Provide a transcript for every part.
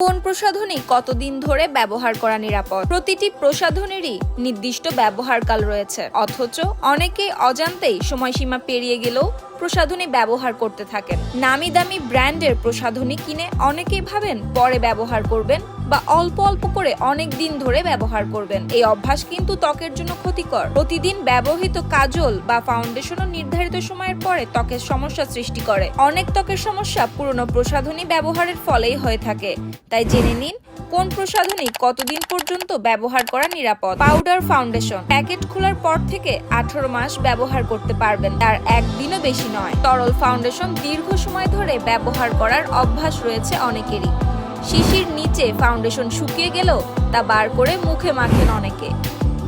কোন প্রসাধনী কতদিন ধরে ব্যবহার করা নিরাপদ? প্রতিটি প্রসাধনেরই নির্দিষ্ট ব্যবহারকাল রয়েছে। অথচ অনেকে অজান্তেই সময়সীমা পেরিয়ে গেলেও প্রসাধনী ব্যবহার করতে থাকেন। নামি দামি ব্র্যান্ডের প্রসাধনী কিনে অনেকেই ভাবেন পরে ব্যবহার করবেন বা অল্প অল্প করে অনেক দিন ধরে ব্যবহার করবেন। এই অভ্যাস কিন্তু ত্বকের জন্য ক্ষতিকর। প্রতিদিন ব্যবহৃত কাজল বা ফাউন্ডেশনও নির্ধারিত সময়ের পরে ত্বকের সমস্যা সৃষ্টি করে। অনেক ত্বকের সমস্যা পুরনো প্রসাধনী ব্যবহারের ফলেই হয়ে থাকে। তাই জেনে নিন, কোন প্রসাধনী কতদিন পর্যন্ত ব্যবহার করা নিরাপদ? পাউডার ফাউন্ডেশন প্যাকেট খোলার পর থেকে আঠারো মাস ব্যবহার করতে পারবেন। তার একদিনও বেশি নয়। তরল ফাউন্ডেশন দীর্ঘ সময় ধরে ব্যবহার করার অভ্যাস রয়েছে অনেকেরই। শিশির নিচে ফাউন্ডেশন শুকিয়ে গেলেও তা বার করে মুখে মাখেন অনেকে।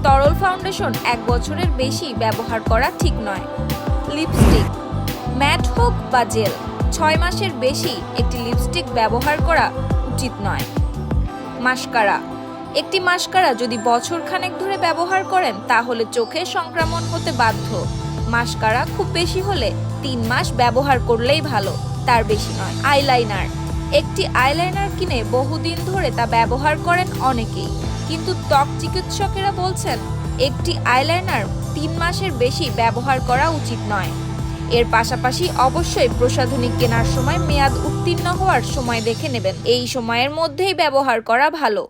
তরল ফাউন্ডেশন এক বছরের বেশি ব্যবহার করা ঠিক নয়। লিপস্টিক ম্যাট হোক বা জেল ছয় মাসের বেশি একটি লিপস্টিক ব্যবহার করা উচিত নয়। মাস্কারা, একটি মাস্কারা যদি বছর খানেক ধরে ব্যবহার করেন, তাহলে চোখে সংক্রমণ হতে বাধ্য। মাস্কারা খুব বেশি হলে তিন মাস ব্যবহার করলেই ভালো, তার বেশি নয়। আইলাইনার একটি আইলাইনার কিনে বহুদিন ধরে তা ব্যবহার করেন অনেকেই। কিন্তু ত্বক চিকিৎসকেরা বলছেন, একটি আইলাইনার তিন মাসের বেশি ব্যবহার করা উচিত নয়। এর পাশাপাশি অবশ্যই প্রসাধনী কেনার সময় মেয়াদ উত্তীর্ণ হওয়ার সময় দেখে নেবেন। এই সময়ের মধ্যেই ব্যবহার করা ভালো।